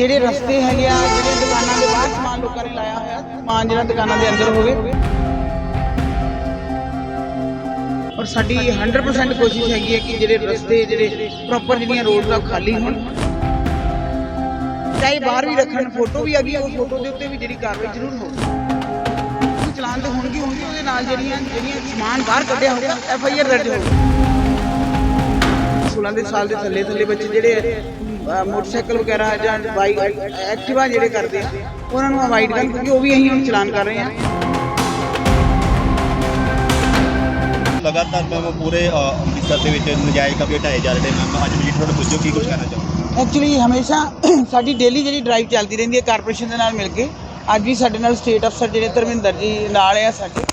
ਜਿਹੜੇ ਰਸਤੇ ਹੈਗੇ ਆ, ਜਿਹੜੇ ਦੁਕਾਨਾਂ ਦੇ ਬਾਹਰ ਸਮਾਨ ਲੋਕਾਂ ਨੇ ਲਾਇਆ ਹੋਇਆ, ਸਮਾਨ ਜਿਹੜਾ ਦੁਕਾਨਾਂ ਦੇ ਅੰਦਰ ਹੋਵੇ। ਔਰ ਸਾਡੀ 100% ਕੋਸ਼ਿਸ਼ ਹੈਗੀ ਹੈ ਕਿ ਜਿਹੜੇ ਰਸਤੇ, ਜਿਹੜੇ ਪ੍ਰੋਪਰ ਜਿਹੜੀਆਂ ਰੋਡਸ ਆ ਖਾਲੀ ਹੋਣ। ਚਾਹੇ ਬਾਹਰ ਵੀ ਰੱਖਣ ਫੋਟੋ ਵੀ ਆ ਉਹ ਫੋਟੋ ਦੇ ਉੱਤੇ ਵੀ ਜਿਹੜੀ ਕਾਰਵਾਈ ਜ਼ਰੂਰ ਹੋਵੇ। ਚਲਾਨ ਤੇ ਹੋਣਗੇ ਹੋਣਗੇ, ਉਹਦੇ ਨਾਲ ਜਿਹੜੀਆਂ ਜਿਹੜੀਆਂ ਸਮਾਨ ਬਾਹਰ ਕੱਢਿਆ ਹੋਊਗਾ ਐਫ ਆਈ ਆਰ ਦਰਜ ਹੋਊਗੀ। 16 ਦੇ ਸਾਲ ਦੇ ਥੱਲੇ ਥੱਲੇ ਬੱਚੇ ਜਿਹੜੇ ਮੋਟਰਸਾਈਕਲ ਵਗੈਰਾ ਜਾਂ ਬਾਈਕ ਐਕਟਿਵਾ ਜਿਹੜੇ ਕਰਦੇ ਆ ਉਹਨਾਂ ਨੂੰ ਅਵਾਇਡ ਕਰਨ ਕਿਉਂਕਿ ਉਹ ਵੀ ਅਸੀਂ ਹੁਣ ਚਲਾਨ ਕਰ ਰਹੇ ਹਾਂ। ਲਗਾਤਾਰ ਮੈਮ ਪੂਰੇ ਅੰਮ੍ਰਿਤਸਰ ਦੇ ਵਿੱਚ ਨਜਾਇਜ਼ ਕਬਜ਼ੇ ਢਾਏ ਜਾ ਰਹੇ ਨੇ ਮੈਮ ਅੱਜ ਮਜੀਠਾ ਰੋਡ ਪੁੱਜੋ ਕੀ ਕੁਝ ਕਹਿਣਾ ਚਾਹੋ ਐਕਚੁਅਲੀ ਹਮੇਸ਼ਾ ਸਾਡੀ ਡੇਲੀ ਜਿਹੜੀ ਡਰਾਈਵ ਚੱਲਦੀ ਰਹਿੰਦੀ ਹੈ ਕਾਰਪੋਰੇਸ਼ਨ ਦੇ ਨਾਲ ਮਿਲ ਕੇ ਅੱਜ ਵੀ ਸਾਡੇ ਨਾਲ ਸਟੇਟ ਅਫਸਰ ਜਿਹੜੇ ਧਰਮਿੰਦਰ ਜੀ ਨਾਲ ਆ ਸਾਡੇ।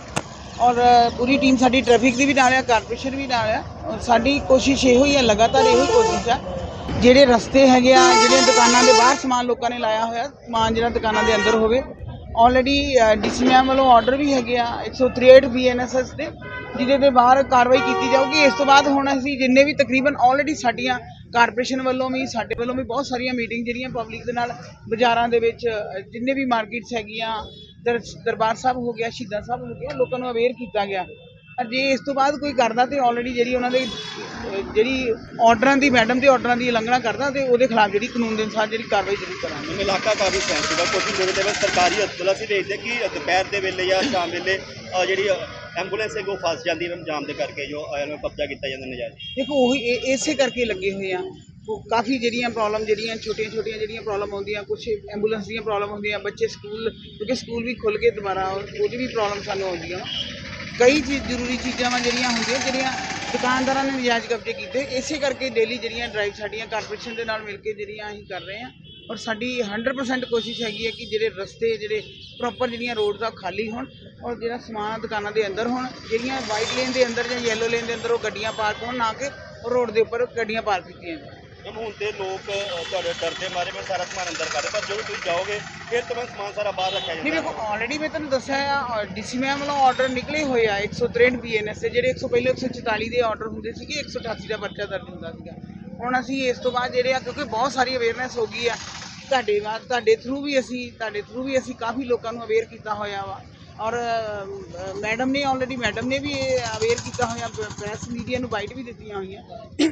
ਔਰ ਪੂਰੀ ਟੀਮ ਸਾਡੀ ਟ੍ਰੈਫਿਕ ਦੀ ਵੀ ਨਾਲ ਆ ਕਾਰਪੋਰੇਸ਼ਨ ਵੀ ਨਾਲ ਆ। ਔਰ ਸਾਡੀ ਕੋਸ਼ਿਸ਼ ਇਹੋ ਹੀ ਆ, ਲਗਾਤਾਰ ਇਹੋ ਹੀ ਕੋਸ਼ਿਸ਼ ਆ। ਜਿਹੜੇ ਰਸਤੇ ਹੈਗੇ ਆ, ਜਿਹੜੀਆਂ ਦੁਕਾਨਾਂ ਦੇ ਬਾਹਰ ਸਮਾਨ ਲੋਕਾਂ ਨੇ ਲਾਇਆ ਹੋਇਆ, ਸਮਾਨ ਜਿਹੜਾ ਦੁਕਾਨਾਂ ਦੇ ਅੰਦਰ ਹੋਵੇ। ਆਲਰੇਡੀ ਡੀਸੀ ਮੈਮ ਵੱਲੋਂ ਆਰਡਰ ਵੀ ਹੈਗੇ ਆ 163 ਬੀਐਨਐਸਐਸ ਦੇ, ਜਿਹਦੇ ਦੇ ਬਾਹਰ ਕਾਰਵਾਈ ਕੀਤੀ ਜਾਊਗੀ। ਇਸ ਤੋਂ ਬਾਅਦ ਹੁਣ ਅਸੀਂ ਜਿੰਨੇ ਵੀ ਤਕਰੀਬਨ ਆਲਰੇਡੀ ਸਾਡੀਆਂ ਕਾਰਪੋਰੇਸ਼ਨ ਵੱਲੋਂ ਵੀ, ਸਾਡੇ ਵੱਲੋਂ ਵੀ ਬਹੁਤ ਸਾਰੀਆਂ ਮੀਟਿੰਗ ਜਿਹੜੀਆਂ ਪਬਲਿਕ ਦੇ ਨਾਲ ਬਾਜ਼ਾਰਾਂ ਦੇ ਵਿੱਚ, ਜਿੰਨੇ ਵੀ ਮਾਰਕੀਟਸ ਹੈਗੀਆਂ ਦਰਬਾਰ ਸਾਹਿਬ ਹੋ ਗਿਆ ਸ਼ਹੀਦਾਂ ਸਾਹਿਬ ਹੋ ਗਿਆ ਲੋਕਾਂ ਨੂੰ ਅਵੇਅਰ ਕੀਤਾ ਗਿਆ। ਪਰ ਜੇ ਇਸ ਤੋਂ ਬਾਅਦ ਕੋਈ ਕਰਦਾ ਤੇ ਆਲਰੇਡੀ ਜਿਹੜੀ ਉਹਨਾਂ ਦੇ ਜਿਹੜੀ ਆਰਡਰਾਂ ਦੀ ਮੈਡਮ ਦੇ ਆਰਡਰਾਂ ਦੀ ਉਲੰਘਣਾ ਕਰਦਾ ਤੇ ਉਹਦੇ ਖਿਲਾਫ ਜਿਹੜੀ ਕਾਨੂੰਨ ਦੇ ਅਨੁਸਾਰ ਜਿਹੜੀ ਕਾਰਵਾਈ ਜ਼ਰੂਰ ਕਰਾਂਗੇ। ਇਲਾਕਾ ਕਾਫੀ ਸੈਂਸਿਟਿਵ ਹੈ ਕੁਝ ਲੋਕ ਦੇ ਸਰਕਾਰੀ ਹਸਪਤਾਲ ਅਸੀਂ ਦੇਖਦੇ ਕਿ ਦੁਪਹਿਰ ਦੇ ਵੇਲੇ ਜਾਂ ਸ਼ਾਮ ਵੇਲੇ ਜਿਹੜੀ ਐਂਬੂਲੈਂਸ ਹੈ ਉਹ ਫਸ ਜਾਂਦੀ ਹੈ। ਜਾਮ ਦੇ ਕਰਕੇ ਜੋ ਕਬਜ਼ਾ ਕੀਤਾ ਜਾਂਦਾ ਨਜਾਇਜ਼। ਦੇਖੋ ਉਹੀ ਇਸੇ ਕਰਕੇ ਲੱਗੇ ਹੋਏ ਆ। ਉਹ ਕਾਫੀ ਜਿਹੜੀਆਂ ਪ੍ਰੋਬਲਮ ਜਿਹੜੀਆਂ ਛੋਟੀਆਂ ਛੋਟੀਆਂ ਜਿਹੜੀਆਂ ਪ੍ਰੋਬਲਮ ਆਉਂਦੀਆਂ ਕੁਝ ਐਂਬੂਲੈਂਸ ਦੀਆਂ ਪ੍ਰੋਬਲਮ ਹੁੰਦੀਆਂ ਬੱਚੇ ਸਕੂਲ, ਕਿਉਂਕਿ ਸਕੂਲ ਵੀ ਖੁੱਲ ਗਏ ਦੁਬਾਰਾ ਉਹ- ਉਹਦੀ ਵੀ ਪ੍ਰੋਬਲਮ ਸਾਨੂੰ ਆਉਂਦੀਆਂ ਵਾ ਕਈ ਚੀਜ਼, ਜ਼ਰੂਰੀ ਚੀਜ਼ਾਂ ਵਾ ਜਿਹੜੀਆਂ ਹੁੰਦੀਆਂ, ਜਿਹੜੀਆਂ ਦੁਕਾਨਦਾਰਾਂ ਨੇ ਨਜਾਇਜ਼ ਕਬਜ਼ੇ ਕੀਤੇ, ਇਸੇ ਕਰਕੇ ਡੇਲੀ ਜਿਹੜੀਆਂ ਡਰਾਈਵ ਸਾਡੀਆਂ ਕਾਰਪੋਰੇਸ਼ਨ ਦੇ ਨਾਲ ਮਿਲ ਕੇ ਜਿਹੜੀਆਂ ਅਸੀਂ ਕਰ ਰਹੇ ਹਾਂ। ਔਰ ਸਾਡੀ 100% ਕੋਸ਼ਿਸ਼ ਹੈਗੀ ਹੈ ਕਿ ਜਿਹੜੇ ਰਸਤੇ, ਜਿਹੜੇ ਪ੍ਰੋਪਰ ਜਿਹੜੀਆਂ ਰੋਡਸ ਆ ਉਹ ਖਾਲੀ ਹੋਣ ਔਰ ਜਿਹੜਾ ਸਮਾਨ ਦੁਕਾਨਾਂ ਦੇ ਅੰਦਰ ਹੋਣ, ਜਿਹੜੀਆਂ ਵਾਈਟ ਲੇਨ ਦੇ ਅੰਦਰ ਜਾਂ ਯੈਲੋ ਲੇਨ ਦੇ ਅੰਦਰ ਉਹ ਗੱਡੀਆਂ ਪਾਰਕ ਹੋਣ, ਨਾ ਕਿ ਰੋਡ ਦੇ ਉੱਪਰ ਗੱਡੀਆਂ ਪਾਰਕ ਕੀਤੀਆਂ ਜਾਣ। ਹੁਣ ਤੇ ਲੋਕ ਅ, ਤੁਹਾਡੇ ਡਰ ਦੇ ਮਾਰੇ ਮੈਂ ਸਾਰਾ ਸਮਾਨ ਅੰਦਰ ਕਰ ਰਹੇ ਪਰ ਜਦੋਂ ਤੁਸੀਂ ਜਾਓਗੇ ਫਿਰ ਤੋਂ ਮੈਂ ਸਮਾਨ ਸਾਰਾ ਬਾਹਰ ਰੱਖਿਆ ਨਹੀਂ ਜਾਂਦਾ। ਦੇਖੋ ਆਲਰੇਡੀ ਮੈਂ ਤੁਹਾਨੂੰ ਦੱਸਿਆ ਆ ਡੀਸੀ ਮੈਮ ਵੱਲੋਂ ਆਰਡਰ ਨਿਕਲੇ ਹੋਏ ਆ 163 ਬੀਐਨਐਸ ਦੇ ਜਿਹੜੇ 100 ਪਹਿਲੇ 144 ਦੇ ਆਰਡਰ ਹੁੰਦੇ ਸੀਗੇ 188 ਦਾ ਪਰਚਾ ਦਰਜ ਹੁੰਦਾ ਸੀਗਾ। ਹੁਣ ਅਸੀਂ ਇਸ ਤੋਂ ਬਾਅਦ ਜਿਹੜੇ ਆ ਕਿਉਂਕਿ ਬਹੁਤ ਸਾਰੀ ਅਵੇਅਰਨੈਸ ਹੋ ਗਈ ਆ ਤੁਹਾਡੇ ਬਾਅਦ ਤੁਹਾਡੇ ਥਰੂ ਵੀ ਅਸੀਂ ਤੁਹਾਡੇ ਥਰੂ ਵੀ ਅਸੀਂ ਕਾਫੀ ਲੋਕਾਂ ਨੂੰ ਅਵੇਅਰ ਕੀਤਾ ਹੋਇਆ ਵਾ। ਔਰ ਮੈਡਮ ਨੇ ਆਲਰੇਡੀ ਮੈਡਮ ਨੇ ਵੀ ਅਵੇਅਰ ਕੀਤਾ ਹੋਇਆ ਪ੍ਰੈਸ ਮੀਡੀਆ ਨੂੰ ਬਾਈਟ ਵੀ ਦਿੱਤੀਆਂ ਹੋਈਆਂ।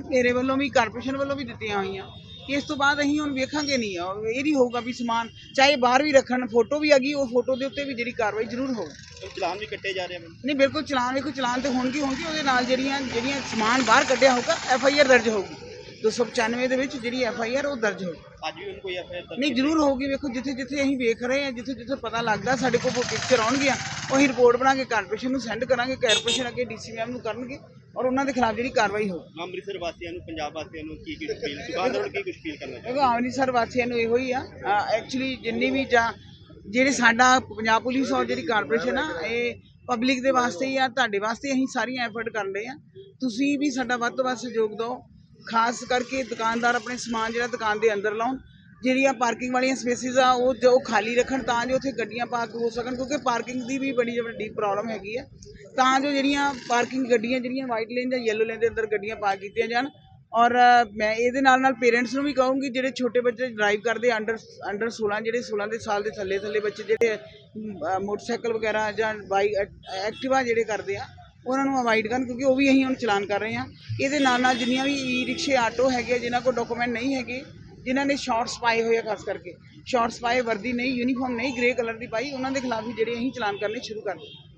ਮੇਰੇ ਵੱਲੋਂ ਵੀ ਕਾਰਪੋਰੇਸ਼ਨ ਵੱਲੋਂ ਵੀ ਦਿੱਤੀਆਂ ਹੋਈਆਂ। ਇਸ ਤੋਂ ਬਾਅਦ ਅਸੀਂ ਹੁਣ ਵੇਖਾਂਗੇ ਨਹੀਂ ਇਹ ਨਹੀਂ ਹੋਊਗਾ ਵੀ ਸਮਾਨ ਚਾਹੇ ਬਾਹਰ ਵੀ ਰੱਖਣ ਫੋਟੋ ਵੀ ਆ ਗਈ ਉਹ ਫੋਟੋ ਦੇ ਉੱਤੇ ਵੀ ਜਿਹੜੀ ਕਾਰਵਾਈ ਜ਼ਰੂਰ ਹੋਊ। ਚਲਾਨ ਵੀ ਕੱਟੇ ਜਾ ਰਹੇ ਮੈਮ। ਨਹੀਂ ਬਿਲਕੁਲ ਚਲਾਨ ਵੇਖੋ ਚਲਾਨ ਤੇ ਹੋਣਗੇ ਹੋਣਗੇ ਉਹਦੇ ਨਾਲ ਜਿਹੜੀਆਂ ਜਿਹੜੀਆਂ ਸਮਾਨ ਬਾਹਰ ਕੱਢਿਆ ਹੋਊਗਾ ਐਫ ਆਈ ਆਰ ਦਰਜ ਹੋਊਗੀ। 295 ਦੇ ਵਿੱਚ ਜਿਹੜੀ ਐਫ ਆਈ ਆਰ ਉਹ ਦਰਜ ਹੋਊਗੀ ਅੱਜ ਵੀ ਕੋਈ ਐਫਆਈਆਰ ਨਹੀਂ ਜ਼ਰੂਰ ਹੋਊਗੀ ਵੇਖੋ ਜਿੱਥੇ ਜਿੱਥੇ ਅਸੀਂ ਵੇਖ ਰਹੇ ਹਾਂ ਜਿੱਥੇ ਜਿੱਥੇ ਪਤਾ ਲੱਗਦਾ ਸਾਡੇ ਕੋਲ ਪਿਕਚਰ ਆਉਣਗੀਆਂ ਉਹ ਅਸੀਂ ਰਿਪੋਰਟ ਬਣਾ ਕੇ ਕਾਰਪੋਰੇਸ਼ਨ ਨੂੰ ਸੈਂਡ ਕਰਾਂਗੇ ਕਾਰਪੋਰੇਸ਼ਨ ਅੱਗੇ ਡੀਸੀ ਮੈਮ ਨੂੰ ਕਰਨਗੇ ਔਰ ਉਹਨਾਂ ਦੇ ਖਿਲਾਫ ਜਿਹੜੀ ਕਾਰਵਾਈ ਹੋਊ। ਅੰਮ੍ਰਿਤਸਰ ਵਾਸੀਆਂ ਨੂੰ ਪੰਜਾਬ ਵਾਸੀਆਂ ਨੂੰ ਕੀ ਕੀ ਅਪੀਲ ਦੁਕਾਨਦਾਰਾਂ ਨੂੰ ਕੀ ਕੁਝ ਅਪੀਲ ਕਰਨਾ ਚਾਹੁੰਦੇ? ਅੰਮ੍ਰਿਤਸਰ ਵਾਸੀਆਂ ਨੂੰ ਇਹੋ ਹੀ ਆ ਐਕਚੁਅਲੀ ਜਿੰਨੀ ਵੀ ਜਾਂ ਜਿਹੜੇ ਸਾਡਾ ਪੰਜਾਬ ਪੁਲਿਸ ਔਰ ਜਿਹੜੀ ਕਾਰਪੋਰੇਸ਼ਨ ਆ ਇਹ ਪਬਲਿਕ ਦੇ ਵਾਸਤੇ ਹੀ ਆ ਤੁਹਾਡੇ ਵਾਸਤੇ ਅਸੀਂ ਸਾਰੀਆਂ ਐਫਰਟ ਕਰ ਰਹੇ ਆ। ਤੁਸੀਂ ਵੀ ਸਾਡਾ ਵੱਧ ਤੋਂ ਵੱਧ ਸਹਿਯੋਗ ਦਿਓ। ਖਾਸ ਕਰਕੇ ਦੁਕਾਨਦਾਰ ਆਪਣੇ ਸਮਾਨ ਜਿਹੜਾ ਦੁਕਾਨ ਦੇ ਅੰਦਰ ਲਾਉਣ, ਜਿਹੜੀਆਂ ਪਾਰਕਿੰਗ ਵਾਲੀਆਂ ਸਪੇਸਿਸ ਆ, ਉਹ ਜੋ ਖਾਲੀ ਰੱਖਣ ਤਾਂ ਜੋ ਉੱਥੇ ਗੱਡੀਆਂ ਪਾਰਕ ਹੋ ਸਕਣ, ਕਿਉਂਕਿ ਪਾਰਕਿੰਗ ਦੀ ਵੀ ਬੜੀ ਵੱਡੀ ਪ੍ਰੋਬਲਮ ਹੈਗੀ ਆ। ਤਾਂ ਜੋ ਜਿਹੜੀਆਂ ਪਾਰਕਿੰਗ ਗੱਡੀਆਂ, ਜਿਹੜੀਆਂ ਵਾਈਟ ਲੇਨ ਜਾਂ ਯੈਲੋ ਲੇਨ ਦੇ ਅੰਦਰ ਗੱਡੀਆਂ ਪਾਰਕ ਕੀਤੀਆਂ ਜਾਣ ਔਰ ਮੈਂ ਇਹਦੇ ਨਾਲ ਨਾਲ ਪੇਰੈਂਟਸ ਨੂੰ ਵੀ ਕਹੂੰਗੀ, ਜਿਹੜੇ ਛੋਟੇ ਬੱਚੇ ਡਰਾਈਵ ਕਰਦੇ ਅੰਡਰ ਅੰਡਰ 16 ਜਿਹੜੇ 16 ਦੇ ਸਾਲ ਦੇ ਥੱਲੇ ਥੱਲੇ ਬੱਚੇ ਜਿਹੜੇ ਮੋਟਰਸਾਈਕਲ ਵਗੈਰਾ ਜਾਂ ਬਾਈਕ ਐਕਟਿਵਾ ਜਿਹੜੇ ਕਰਦੇ ਆ ਉਹਨਾਂ ਨੂੰ ਅਵਾਇਡ ਕਰਨ ਕਿਉਂਕਿ ਉਹ ਵੀ ਅਸੀਂ ਹੁਣ ਚਲਾਨ ਕਰ ਰਹੇ ਹਾਂ। ਇਹਦੇ ਨਾਲ ਨਾਲ ਜਿੰਨੀਆਂ ਵੀ ਈ ਰਿਕਸ਼ੇ ਆਟੋ ਹੈਗੇ ਆ, ਜਿਨ੍ਹਾਂ ਕੋਲ ਡਾਕੂਮੈਂਟ ਨਹੀਂ ਹੈਗੇ ਜਿਨ੍ਹਾਂ ਨੇ ਸ਼ਾਰਟਸ ਪਾਏ ਹੋਏ ਆ ਖਾਸ ਕਰਕੇ ਸ਼ਾਰਟਸ ਪਾਏ ਵਰਦੀ ਨਹੀਂ ਯੂਨੀਫਾਰਮ ਨਹੀਂ ਗ੍ਰੇ ਕਲਰ ਦੀ ਪਾਈ ਉਹਨਾਂ ਦੇ ਖਿਲਾਫ ਵੀ ਜਿਹੜੇ ਅਸੀਂ ਚਲਾਨ ਕਰਨੇ ਸ਼ੁਰੂ ਕਰ ਦਿੱਤੇ।